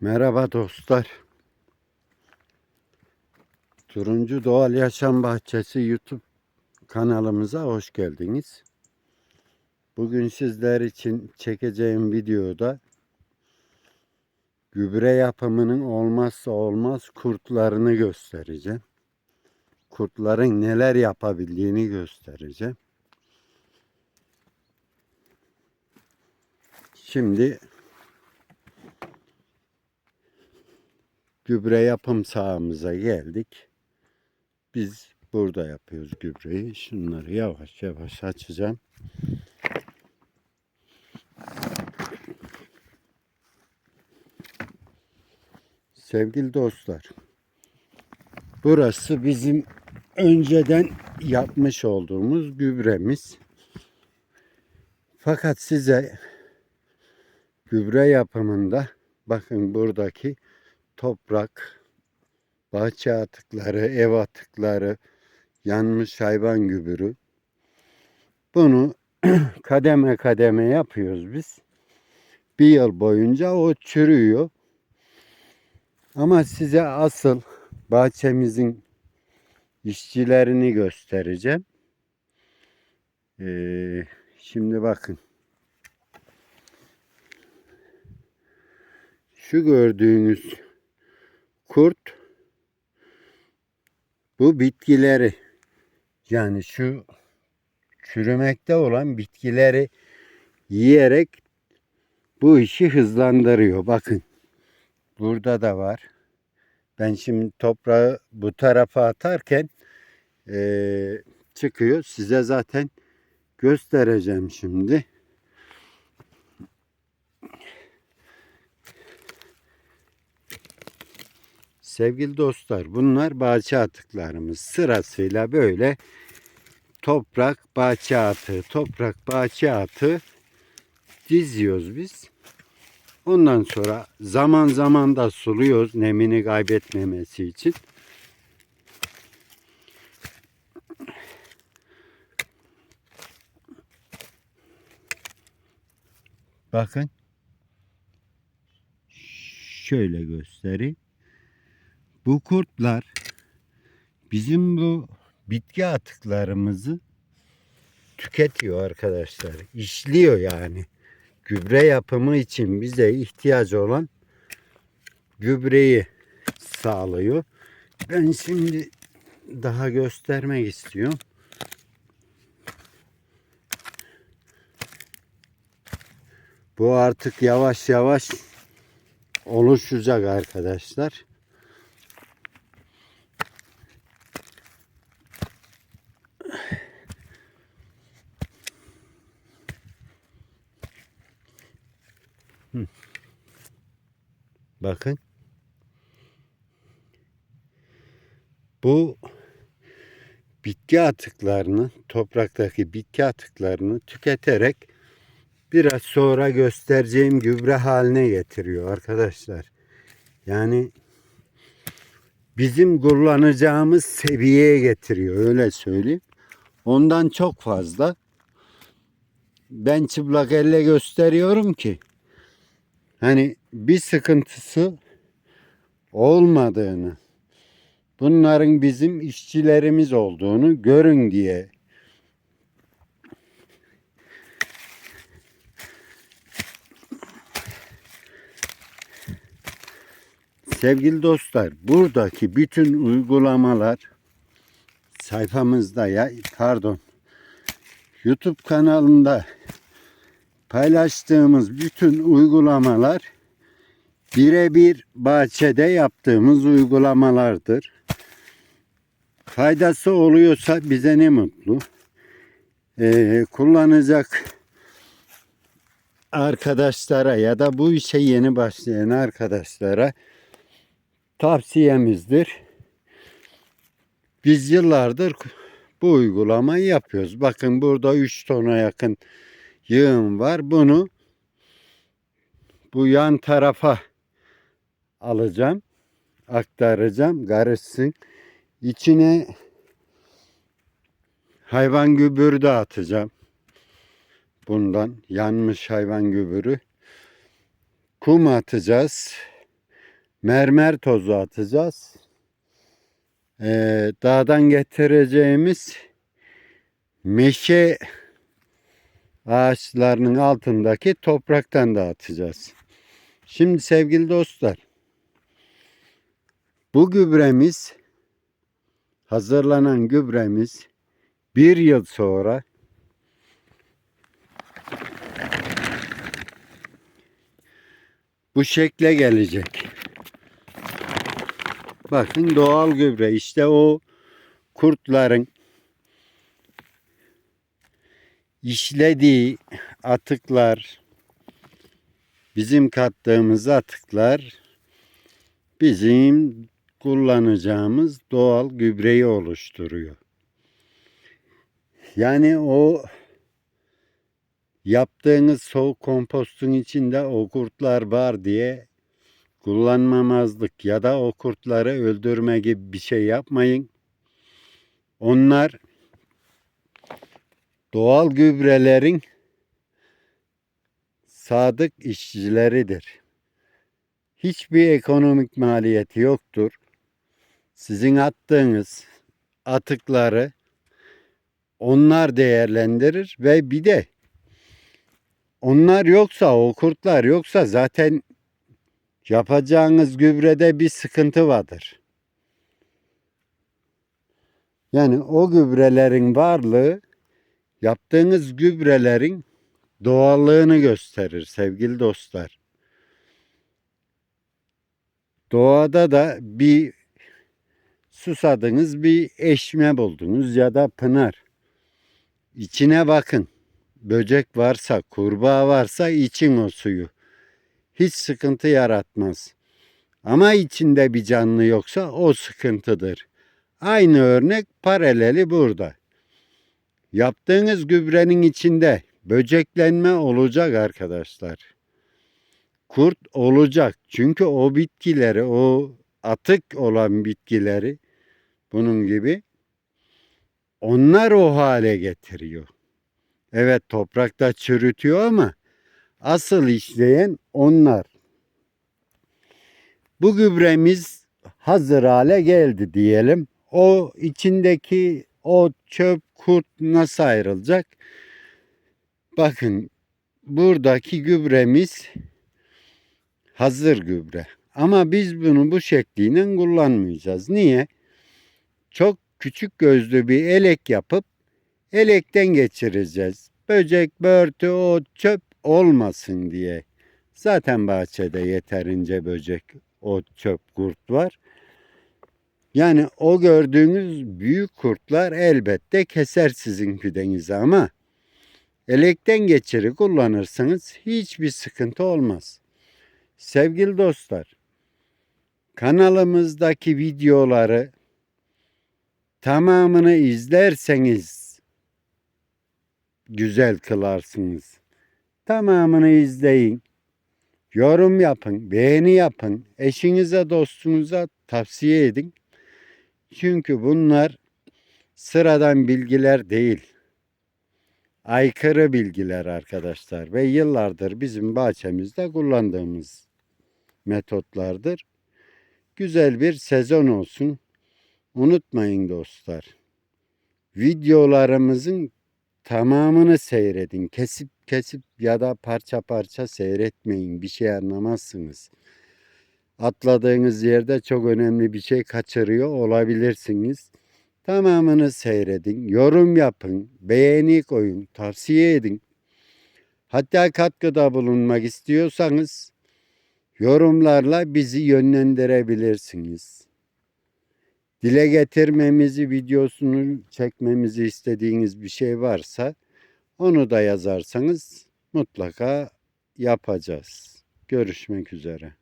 Merhaba dostlar. Turuncu Doğal Yaşam Bahçesi YouTube kanalımıza hoş geldiniz. Bugün sizler için çekeceğim videoda gübre yapımının olmazsa olmaz kurtlarını göstereceğim. Kurtların neler yapabildiğini göstereceğim. Şimdi gübre yapım sahamıza geldik. Biz burada yapıyoruz gübreyi. Şunları yavaş yavaş açacağım. Sevgili dostlar. Burası bizim önceden yapmış olduğumuz gübremiz. Fakat size gübre yapımında bakın buradaki toprak, bahçe atıkları, ev atıkları, yanmış hayvan gübürü. Bunu kademe kademe yapıyoruz biz. Bir yıl boyunca o çürüyor. Ama size asıl bahçemizin işçilerini göstereceğim. Ee, şimdi bakın. Şu gördüğünüz kurt bu bitkileri yani şu çürümekte olan bitkileri yiyerek bu işi hızlandırıyor. Bakın burada da var. Ben şimdi toprağı bu tarafa atarken eee, çıkıyor. Size zaten göstereceğim şimdi. Sevgili dostlar bunlar bahçe atıklarımız. Sırasıyla böyle toprak bahçe atığı, toprak bahçe atığı diziyoruz biz. Ondan sonra zaman zaman da suluyoruz nemini kaybetmemesi için. Bakın. Şöyle göstereyim. Bu kurtlar bizim bu bitki atıklarımızı tüketiyor arkadaşlar. İşliyor yani. Gübre yapımı için bize ihtiyacı olan gübreyi sağlıyor. Ben şimdi daha göstermek istiyorum. Bu artık yavaş yavaş oluşacak arkadaşlar. Bakın. Bu bitki atıklarını, topraktaki bitki atıklarını tüketerek biraz sonra göstereceğim gübre haline getiriyor arkadaşlar. Yani bizim kullanacağımız seviyeye getiriyor öyle söyleyeyim. Ondan çok fazla. Ben çıplak elle gösteriyorum ki hani bir sıkıntısı olmadığını, bunların bizim işçilerimiz olduğunu görün diye. Sevgili dostlar, buradaki bütün uygulamalar sayfamızda ya pardon YouTube kanalında paylaştığımız bütün uygulamalar birebir bahçede yaptığımız uygulamalardır. Faydası oluyorsa bize ne mutlu. Ee, kullanacak arkadaşlara ya da bu işe yeni başlayan arkadaşlara tavsiyemizdir. Biz yıllardır bu uygulamayı yapıyoruz. Bakın burada 3 tona yakın yığın var. Bunu bu yan tarafa alacağım. Aktaracağım. Karışsın. İçine hayvan gübürü de atacağım. Bundan yanmış hayvan gübürü. Kum atacağız. mermer tozu atacağız. Ee, dağdan getireceğimiz meşe ağaçlarının altındaki topraktan da atacağız. Şimdi sevgili dostlar bu gübremiz hazırlanan gübremiz bir yıl sonra bu şekle gelecek. Bakın doğal gübre işte o kurtların işlediği atıklar bizim kattığımız atıklar bizim kullanacağımız doğal gübreyi oluşturuyor. Yani o yaptığınız soğuk kompostun içinde o kurtlar var diye kullanmamazlık ya da o kurtları öldürme gibi bir şey yapmayın. Onlar doğal gübrelerin sadık işçileridir. Hiçbir ekonomik maliyeti yoktur. Sizin attığınız atıkları onlar değerlendirir ve bir de onlar yoksa o kurtlar yoksa zaten yapacağınız gübrede bir sıkıntı vardır. Yani o gübrelerin varlığı yaptığınız gübrelerin doğallığını gösterir sevgili dostlar. Doğada da bir susadınız bir eşme buldunuz ya da pınar. İçine bakın. Böcek varsa, kurbağa varsa için o suyu. Hiç sıkıntı yaratmaz. Ama içinde bir canlı yoksa o sıkıntıdır. Aynı örnek paraleli burada. Yaptığınız gübrenin içinde böceklenme olacak arkadaşlar. Kurt olacak. Çünkü o bitkileri, o atık olan bitkileri bunun gibi onlar o hale getiriyor. Evet toprakta çürütüyor ama asıl işleyen onlar. Bu gübremiz hazır hale geldi diyelim. O içindeki o çöp kurt nasıl ayrılacak? Bakın buradaki gübremiz hazır gübre. Ama biz bunu bu şekliyle kullanmayacağız. Niye? Çok küçük gözlü bir elek yapıp elekten geçireceğiz. Böcek, börtü, o çöp olmasın diye. Zaten bahçede yeterince böcek, o çöp, kurt var. Yani o gördüğünüz büyük kurtlar elbette keser sizin fidenizi ama elekten geçiri kullanırsanız hiçbir sıkıntı olmaz. Sevgili dostlar, kanalımızdaki videoları tamamını izlerseniz güzel kılarsınız. Tamamını izleyin. Yorum yapın, beğeni yapın. Eşinize, dostunuza tavsiye edin. Çünkü bunlar sıradan bilgiler değil. Aykırı bilgiler arkadaşlar ve yıllardır bizim bahçemizde kullandığımız metotlardır. Güzel bir sezon olsun. Unutmayın dostlar. Videolarımızın tamamını seyredin. Kesip kesip ya da parça parça seyretmeyin. Bir şey anlamazsınız. Atladığınız yerde çok önemli bir şey kaçırıyor olabilirsiniz. Tamamını seyredin, yorum yapın, beğeni koyun, tavsiye edin. Hatta katkıda bulunmak istiyorsanız yorumlarla bizi yönlendirebilirsiniz. Dile getirmemizi, videosunu çekmemizi istediğiniz bir şey varsa onu da yazarsanız mutlaka yapacağız. Görüşmek üzere.